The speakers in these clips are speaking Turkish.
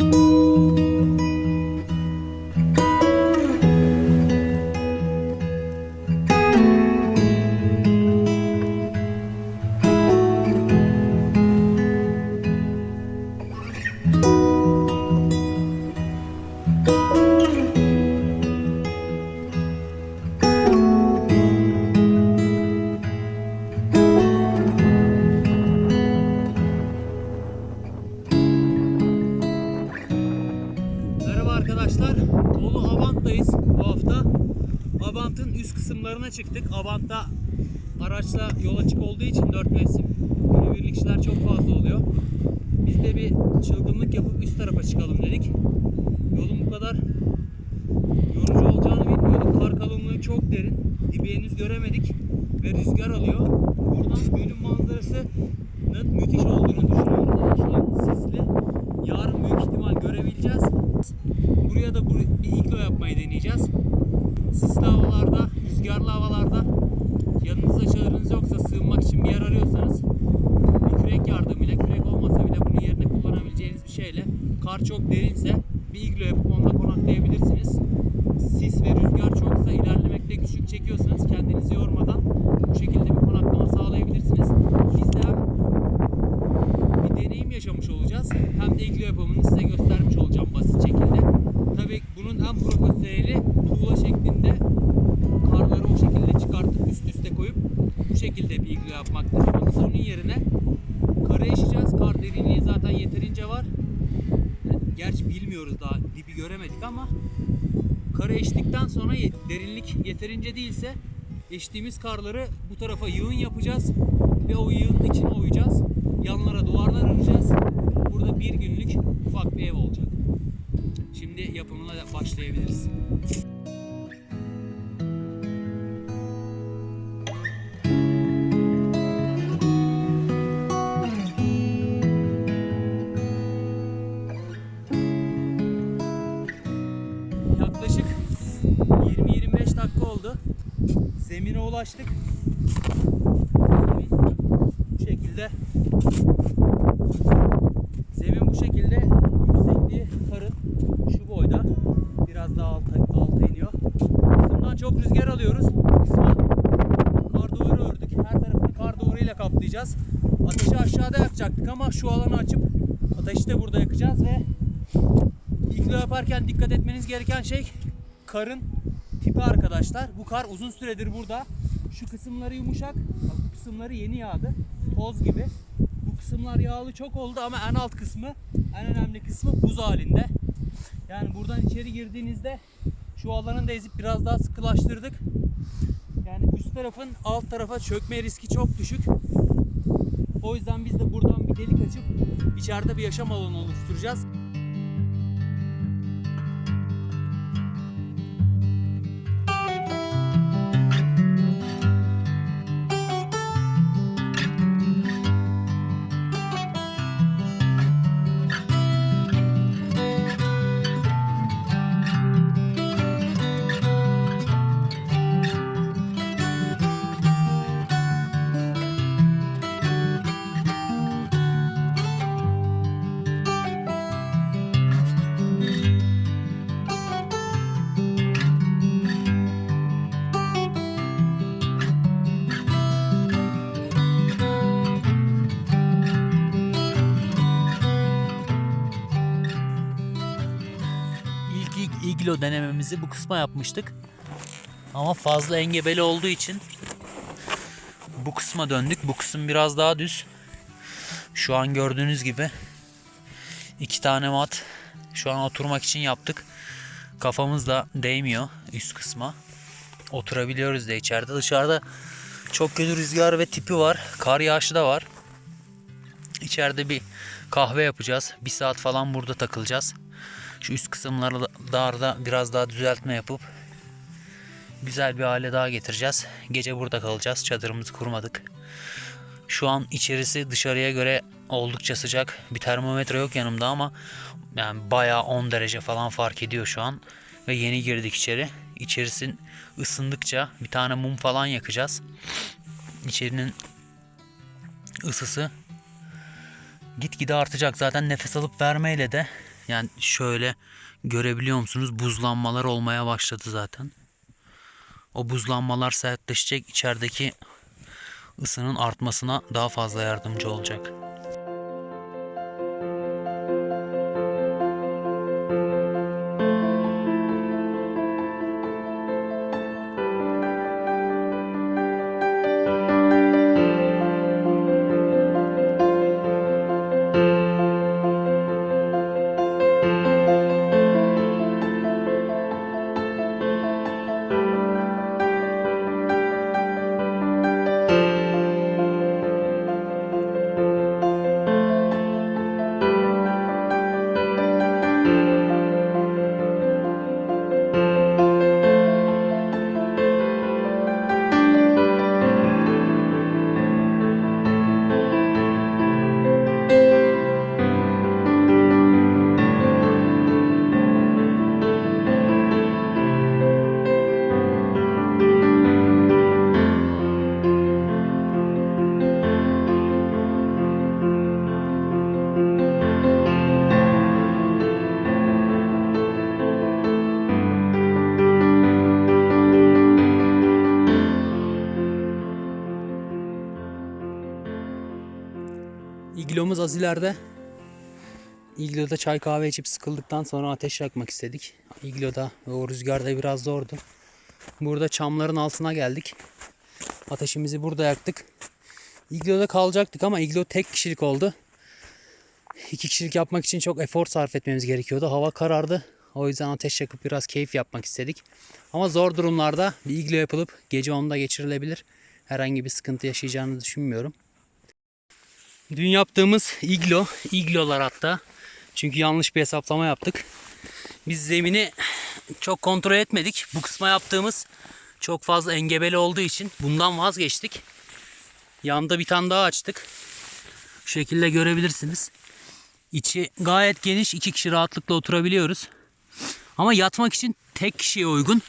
you arkadaşlar. Bolu Abant'tayız bu hafta. Abant'ın üst kısımlarına çıktık. Abant'ta araçla yol açık olduğu için 4 mevsim günübirlikçiler çok fazla oluyor. Biz de bir çılgınlık yapıp üst tarafa çıkalım dedik. Yolun bu kadar yorucu olacağını bilmiyorduk. Kar kalınlığı çok derin. Dibi henüz göremedik ve rüzgar alıyor. Buradan gölün manzarasının müthiş olduğunu düşünüyoruz. Şu an sisli. Yarın büyük ihtimal görebileceğiz. Buraya da bu- bir iglo yapmayı deneyeceğiz. Sisli havalarda, rüzgarlı havalarda yanınızda çadırınız yoksa sığınmak için bir yer arıyorsanız bir kürek yardımıyla, kürek olmasa bile bunun yerine kullanabileceğiniz bir şeyle kar çok derinse bir iglo yapıp onda konaklayabilirsiniz. Sis ve rüzgar çoksa ilerlemekte güçlük çekiyorsanız kendinizi yormadan bu şekilde bir konaklama sağlayabilirsiniz. Biz de hem bir deneyim yaşamış olacağız. Hem de iglo yapımını size göstermiş olacağım basit şekilde. Tabii bunun en profesyoneli tuğla şeklinde karları o şekilde çıkartıp üst üste koyup bu şekilde bir iglo yapmaktır. Ama biz onun yerine karı eşeceğiz. Kar derinliği zaten yeterince var. Gerçi bilmiyoruz daha dibi göremedik ama karı ye- derinlik yeterince değilse eştiğimiz karları bu tarafa yığın yapacağız ve o yığının içine oyacağız. Yanlara duvarlar öreceğiz. Burada bir günlük ufak bir ev olacak. Şimdi yapımına başlayabiliriz. Ulaştık. Bu şekilde. Zemin bu şekilde. Yüksekliği karın şu boyda. Biraz daha alta, alta iniyor. Kısımdan çok rüzgar alıyoruz. Kısma kar duvarı ördük. Her tarafını kar duvarıyla kaplayacağız. Ateşi aşağıda yakacaktık ama şu alanı açıp ateşi de burada yakacağız ve İglo yaparken dikkat etmeniz gereken şey karın tipi arkadaşlar. Bu kar uzun süredir burada. Şu kısımları yumuşak, bak bu kısımları yeni yağdı. Toz gibi. Bu kısımlar yağlı çok oldu ama en alt kısmı, en önemli kısmı buz halinde. Yani buradan içeri girdiğinizde şu alanı da ezip biraz daha sıkılaştırdık. Yani üst tarafın alt tarafa çökme riski çok düşük. O yüzden biz de buradan bir delik açıp içeride bir yaşam alanı oluşturacağız. İglo denememizi bu kısma yapmıştık. Ama fazla engebeli olduğu için bu kısma döndük. Bu kısım biraz daha düz. Şu an gördüğünüz gibi iki tane mat şu an oturmak için yaptık. Kafamız da değmiyor üst kısma. Oturabiliyoruz da içeride. Dışarıda çok kötü rüzgar ve tipi var. Kar yağışı da var. İçeride bir kahve yapacağız. Bir saat falan burada takılacağız. Şu üst kısımlarda biraz daha düzeltme yapıp güzel bir hale daha getireceğiz. Gece burada kalacağız. Çadırımızı kurmadık. Şu an içerisi dışarıya göre oldukça sıcak. Bir termometre yok yanımda ama yani bayağı 10 derece falan fark ediyor şu an. Ve yeni girdik içeri. İçerisin ısındıkça bir tane mum falan yakacağız. İçerinin ısısı gitgide artacak. Zaten nefes alıp vermeyle de Yani şöyle görebiliyor musunuz? Buzlanmalar olmaya başladı zaten. O buzlanmalar sertleşecek. içerideki ısının artmasına daha fazla yardımcı olacak. İglomuz az ileride. İglo'da çay kahve içip sıkıldıktan sonra ateş yakmak istedik. İglo'da ve o rüzgarda biraz zordu. Burada çamların altına geldik. Ateşimizi burada yaktık. İglo'da kalacaktık ama iglo tek kişilik oldu. İki kişilik yapmak için çok efor sarf etmemiz gerekiyordu. Hava karardı. O yüzden ateş yakıp biraz keyif yapmak istedik. Ama zor durumlarda bir iglo yapılıp gece onda geçirilebilir. Herhangi bir sıkıntı yaşayacağını düşünmüyorum. Dün yaptığımız iglo, iglolar hatta. Çünkü yanlış bir hesaplama yaptık. Biz zemini çok kontrol etmedik. Bu kısma yaptığımız çok fazla engebeli olduğu için bundan vazgeçtik. Yanda bir tane daha açtık. Şu şekilde görebilirsiniz. İçi gayet geniş. iki kişi rahatlıkla oturabiliyoruz. Ama yatmak için tek kişiye uygun.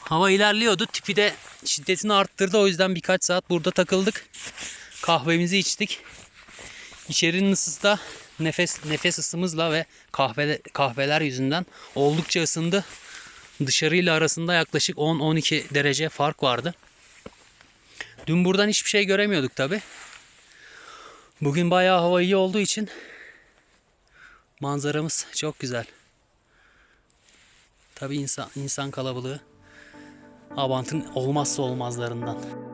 Hava ilerliyordu. Tipi de şiddetini arttırdı. O yüzden birkaç saat burada takıldık. Kahvemizi içtik. İçerinin ısısı da nefes nefes ısımızla ve kahve kahveler yüzünden oldukça ısındı. Dışarıyla arasında yaklaşık 10-12 derece fark vardı. Dün buradan hiçbir şey göremiyorduk tabi. Bugün bayağı hava iyi olduğu için manzaramız çok güzel. Tabi insan insan kalabalığı Abant'ın olmazsa olmazlarından.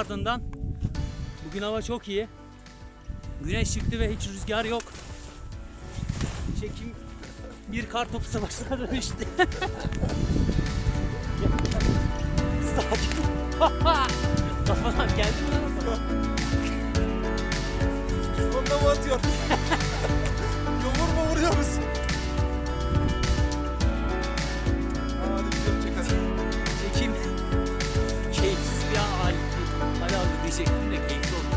Ardından bugün hava çok iyi. Güneş çıktı ve hiç rüzgar yok. Çekim bir kar topu savaşına dönüştü. Sakin. Kafadan geldi mi lan? Sonunda mı atıyor? Yumur mu vuruyor musun? De keyifli oldu.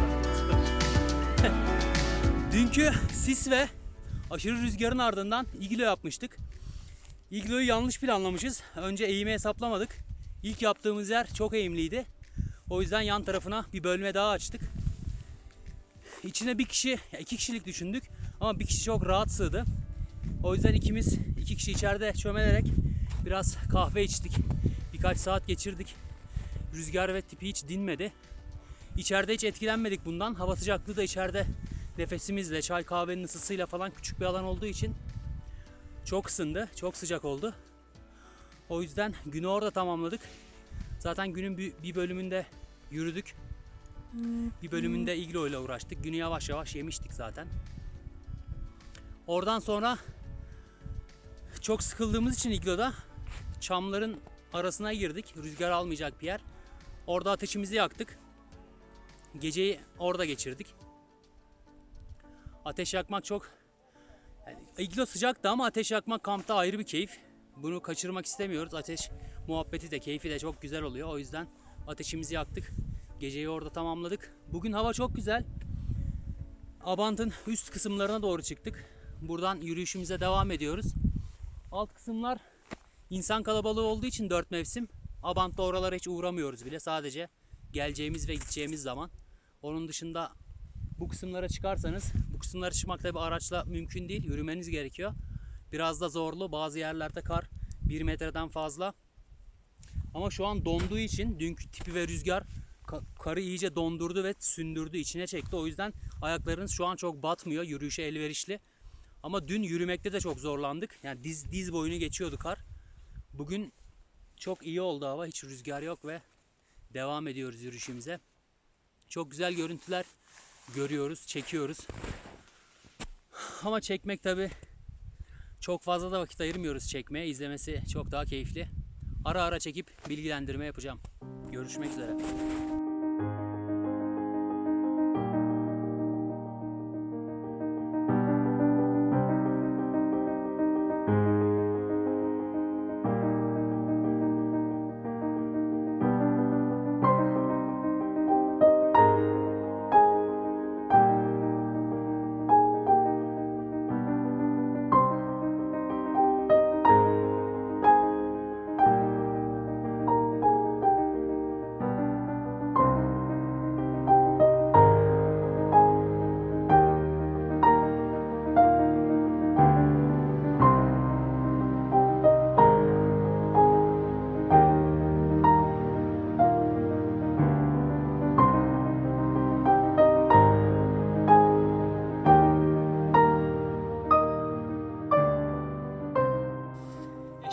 Dünkü sis ve aşırı rüzgarın ardından iglo yapmıştık. İgloyu yanlış planlamışız. Önce eğimi hesaplamadık. İlk yaptığımız yer çok eğimliydi. O yüzden yan tarafına bir bölme daha açtık. İçine bir kişi, iki kişilik düşündük ama bir kişi çok rahat sığdı. O yüzden ikimiz iki kişi içeride çömelerek biraz kahve içtik. Birkaç saat geçirdik. Rüzgar ve tipi hiç dinmedi. İçeride hiç etkilenmedik bundan. Hava sıcaklığı da içeride nefesimizle, çay kahvenin ısısıyla falan küçük bir alan olduğu için çok ısındı, çok sıcak oldu. O yüzden günü orada tamamladık. Zaten günün bir bir bölümünde yürüdük. Bir bölümünde iglo ile uğraştık. Günü yavaş yavaş yemiştik zaten. Oradan sonra çok sıkıldığımız için igloda çamların arasına girdik. Rüzgar almayacak bir yer. Orada ateşimizi yaktık. Geceyi orada geçirdik. Ateş yakmak çok Yani iglo sıcaktı ama ateş yakmak kampta ayrı bir keyif. Bunu kaçırmak istemiyoruz. Ateş muhabbeti de keyfi de çok güzel oluyor. O yüzden ateşimizi yaktık. Geceyi orada tamamladık. Bugün hava çok güzel. Abant'ın üst kısımlarına doğru çıktık. Buradan yürüyüşümüze devam ediyoruz. Alt kısımlar insan kalabalığı olduğu için dört mevsim. Abant'ta oralara hiç uğramıyoruz bile. Sadece geleceğimiz ve gideceğimiz zaman. Onun dışında bu kısımlara çıkarsanız, bu kısımlara çıkmak tabi araçla mümkün değil. Yürümeniz gerekiyor. Biraz da zorlu. Bazı yerlerde kar 1 metreden fazla. Ama şu an donduğu için dünkü tipi ve rüzgar ka- karı iyice dondurdu ve sündürdü, içine çekti. O yüzden ayaklarınız şu an çok batmıyor. Yürüyüşe elverişli. Ama dün yürümekte de çok zorlandık. Yani diz diz boyunu geçiyordu kar. Bugün çok iyi oldu hava. Hiç rüzgar yok ve devam ediyoruz yürüyüşümüze. Çok güzel görüntüler görüyoruz, çekiyoruz. Ama çekmek tabi çok fazla da vakit ayırmıyoruz çekmeye. İzlemesi çok daha keyifli. Ara ara çekip bilgilendirme yapacağım. Görüşmek üzere.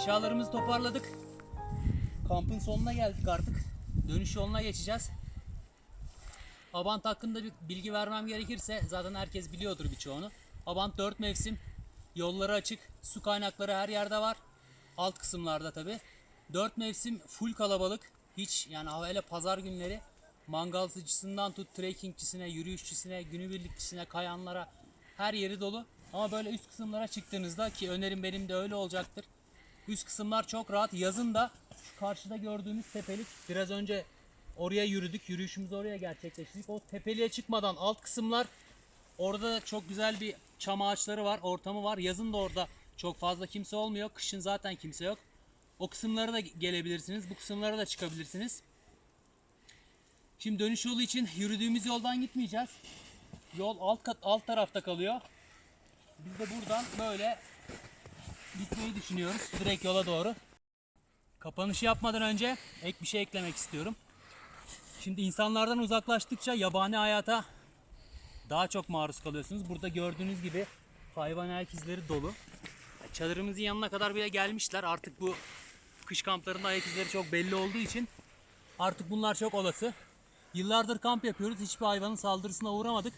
Eşyalarımızı toparladık. Kampın sonuna geldik artık. Dönüş yoluna geçeceğiz. Abant hakkında bir bilgi vermem gerekirse zaten herkes biliyordur birçoğunu. Abant 4 mevsim. Yolları açık. Su kaynakları her yerde var. Alt kısımlarda tabi. 4 mevsim full kalabalık. Hiç yani hele pazar günleri mangalcısından tut trekkingçisine, yürüyüşçüsüne, günübirlikçisine, kayanlara her yeri dolu. Ama böyle üst kısımlara çıktığınızda ki önerim benim de öyle olacaktır. Üst kısımlar çok rahat. Yazın da şu karşıda gördüğümüz tepelik biraz önce oraya yürüdük. Yürüyüşümüzü oraya gerçekleştirdik. O tepeliğe çıkmadan alt kısımlar orada da çok güzel bir çam ağaçları var. Ortamı var. Yazın da orada çok fazla kimse olmuyor. Kışın zaten kimse yok. O kısımlara da gelebilirsiniz. Bu kısımlara da çıkabilirsiniz. Şimdi dönüş yolu için yürüdüğümüz yoldan gitmeyeceğiz. Yol alt kat alt tarafta kalıyor. Biz de buradan böyle gitmeyi düşünüyoruz direkt yola doğru. Kapanışı yapmadan önce ek bir şey eklemek istiyorum. Şimdi insanlardan uzaklaştıkça yabani hayata daha çok maruz kalıyorsunuz. Burada gördüğünüz gibi hayvan ayak izleri dolu. Çadırımızın yanına kadar bile gelmişler. Artık bu kış kamplarında ayak izleri çok belli olduğu için artık bunlar çok olası. Yıllardır kamp yapıyoruz. Hiçbir hayvanın saldırısına uğramadık.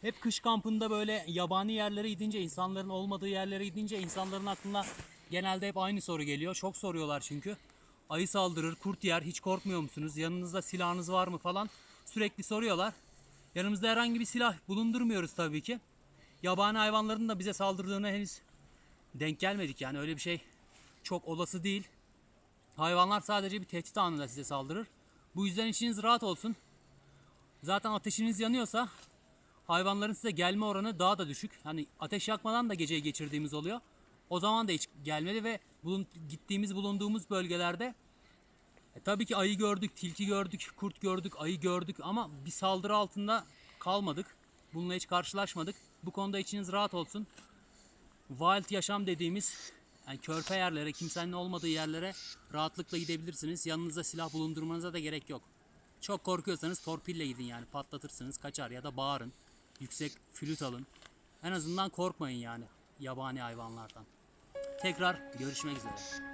Hep kış kampında böyle yabani yerlere gidince, insanların olmadığı yerlere gidince insanların aklına genelde hep aynı soru geliyor. Çok soruyorlar çünkü. Ayı saldırır, kurt yer, hiç korkmuyor musunuz? Yanınızda silahınız var mı falan sürekli soruyorlar. Yanımızda herhangi bir silah bulundurmuyoruz tabii ki. Yabani hayvanların da bize saldırdığına henüz denk gelmedik yani öyle bir şey çok olası değil. Hayvanlar sadece bir tehdit anında size saldırır. Bu yüzden içiniz rahat olsun. Zaten ateşiniz yanıyorsa hayvanların size gelme oranı daha da düşük. Hani ateş yakmadan da geceyi geçirdiğimiz oluyor. O zaman da hiç gelmedi ve bulun, gittiğimiz bulunduğumuz bölgelerde e, tabii ki ayı gördük, tilki gördük, kurt gördük, ayı gördük ama bir saldırı altında kalmadık. Bununla hiç karşılaşmadık. Bu konuda içiniz rahat olsun. Wild yaşam dediğimiz yani körpe yerlere, kimsenin olmadığı yerlere rahatlıkla gidebilirsiniz. Yanınızda silah bulundurmanıza da gerek yok. Çok korkuyorsanız torpille gidin yani patlatırsınız kaçar ya da bağırın. Yüksek flüt alın. En azından korkmayın yani yabani hayvanlardan. Tekrar görüşmek üzere.